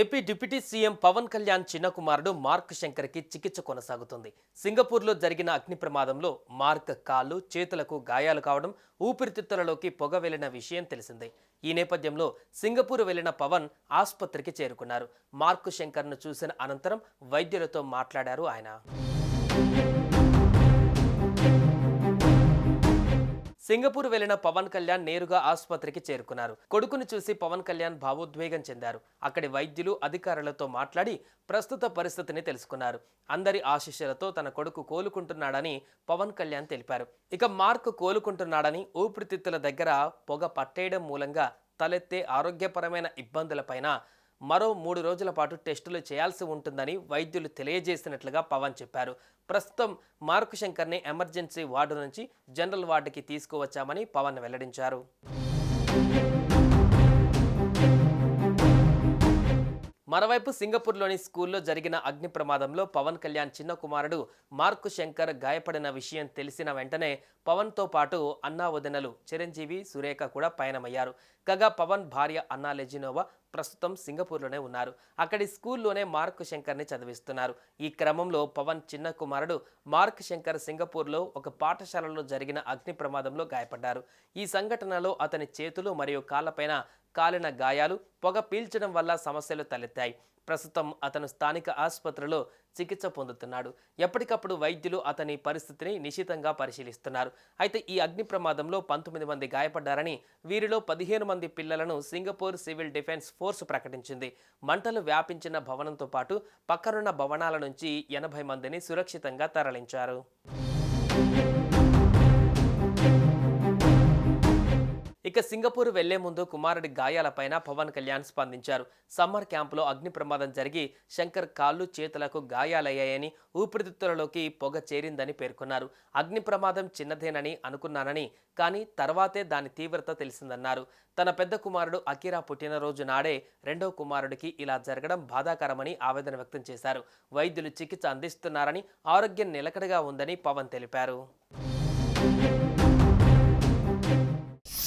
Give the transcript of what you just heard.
AP deputy CM Pawan Kalyan చిన్న కుమారుడు mark శంకర్కి చికిత్స కొనసాగుతుంది. సింగపూర్లో జరిగిన అగ్ని ప్రమాదంలో మార్క్ కాళ్ళు చేతులకు గాయాలు కావడం ఊపిరితిత్తులలోకి పొగ వెళ్ళిన విషయం తెలిసిందే. ఈ నేపథ్యంలో సింగపూర్ వెళ్ళిన పవన్ ఆసుపత్రికి చేరుకున్నారు. మార్క్ శంకర్ను చూసిన అనంతరం వైద్యులతో మాట్లాడారు ఆయన. సింగపూర్ వెళ్ళిన పవన్ కళ్యాణ్ నేరుగా ఆసుపత్రికి చేరుకున్నారు. కొడుకును చూసి పవన్ కళ్యాణ్ భావోద్వేగం చెందారు. అక్కడి వైద్యులు అధికారులతో మాట్లాడి ప్రస్తుత పరిస్థితిని తెలుసుకున్నారు. అందరి ఆశీస్సులతో తన కొడుకు కోలుకుంటున్నాడని పవన్ కళ్యాణ్ తెలిపారు. ఇక మార్క్ కోలుకుంటున్నాడని ఊపిరితిత్తుల దగ్గర పొగ పట్టేయడం మూలంగా తలెత్తే ఆరోగ్యపరమైన ఇబ్బందులపైన మరో మూడు రోజుల పాటు టెస్టులు చేయాల్సి ఉంటుందని వైద్యులు తెలియజేసినట్లుగా పవన్ చెప్పారు. ప్రస్తుతం మార్కు శంకర్ని ఎమర్జెన్సీ వార్డు నుంచి జనరల్ వార్డుకి తీసుకువచ్చామని పవన్ వెల్లడించారు. మరోవైపు సింగపూర్లోని స్కూల్లో జరిగిన అగ్ని ప్రమాదంలో పవన్ కళ్యాణ్ చిన్న కుమారుడు మార్కు శంకర్ గాయపడిన విషయం తెలిసిన వెంటనే పవన్తో పాటు అన్నా వదినలు చిరంజీవి సురేఖ కూడా పయనమయ్యారు. కాగా పవన్ భార్య అన్నా లెజినోవా ప్రస్తుతం సింగపూర్లోనే ఉన్నారు. అక్కడి స్కూల్లోనే మార్క్ శంకర్ని చదివిస్తున్నారు. ఈ క్రమంలో పవన్ చిన్న కుమారుడు మార్క్ శంకర్ సింగపూర్లో ఒక పాఠశాలలో జరిగిన అగ్ని ప్రమాదంలో గాయపడ్డారు. ఈ సంఘటనలో అతని చేతులు మరియు కాళ్ళపైన కాలిన గాయాలు పొగ పీల్చడం వల్ల సమస్యలు తలెత్తాయి. ప్రస్తుతం అతను స్థానిక ఆసుపత్రిలో చికిత్స పొందుతున్నాడు. ఎప్పటికప్పుడు వైద్యులు అతని పరిస్థితిని నిశితంగా పరిశీలిస్తున్నారు. అయితే ఈ అగ్ని ప్రమాదంలో పంతొమ్మిది మంది గాయపడ్డారని వీరిలో పదిహేను మంది పిల్లలను సింగపూర్ సివిల్ డిఫెన్స్ ఫోర్స్ ప్రకటించింది. మంటలు వ్యాపించిన భవనంతో పాటు పక్కనున్న భవనాల నుంచి ఎనభై మందిని సురక్షితంగా తరలించారు. ఇక సింగపూర్ వెళ్ళే ముందు కుమారుడి గాయాలపైన పవన్ కళ్యాణ్ స్పందించారు. సమ్మర్ క్యాంపులో అగ్ని ప్రమాదం జరిగి శంకర్ కాళ్ళు చేతులకు గాయాలయ్యాయని ఊపిరితిత్తులలోకి పొగ చేరిందని పేర్కొన్నారు. అగ్ని ప్రమాదం చిన్నదేనని అనుకున్నానని కానీ తర్వాతే దాని తీవ్రత తెలిసిందన్నారు. తన పెద్ద కుమారుడు అకిరా పుట్టినరోజు నాడే రెండో కుమారుడికి ఇలా జరగడం బాధాకరమని ఆవేదన వ్యక్తం చేశారు. వైద్యులు చికిత్స అందిస్తున్నారని ఆరోగ్యం నిలకడగా ఉందని పవన్ తెలిపారు.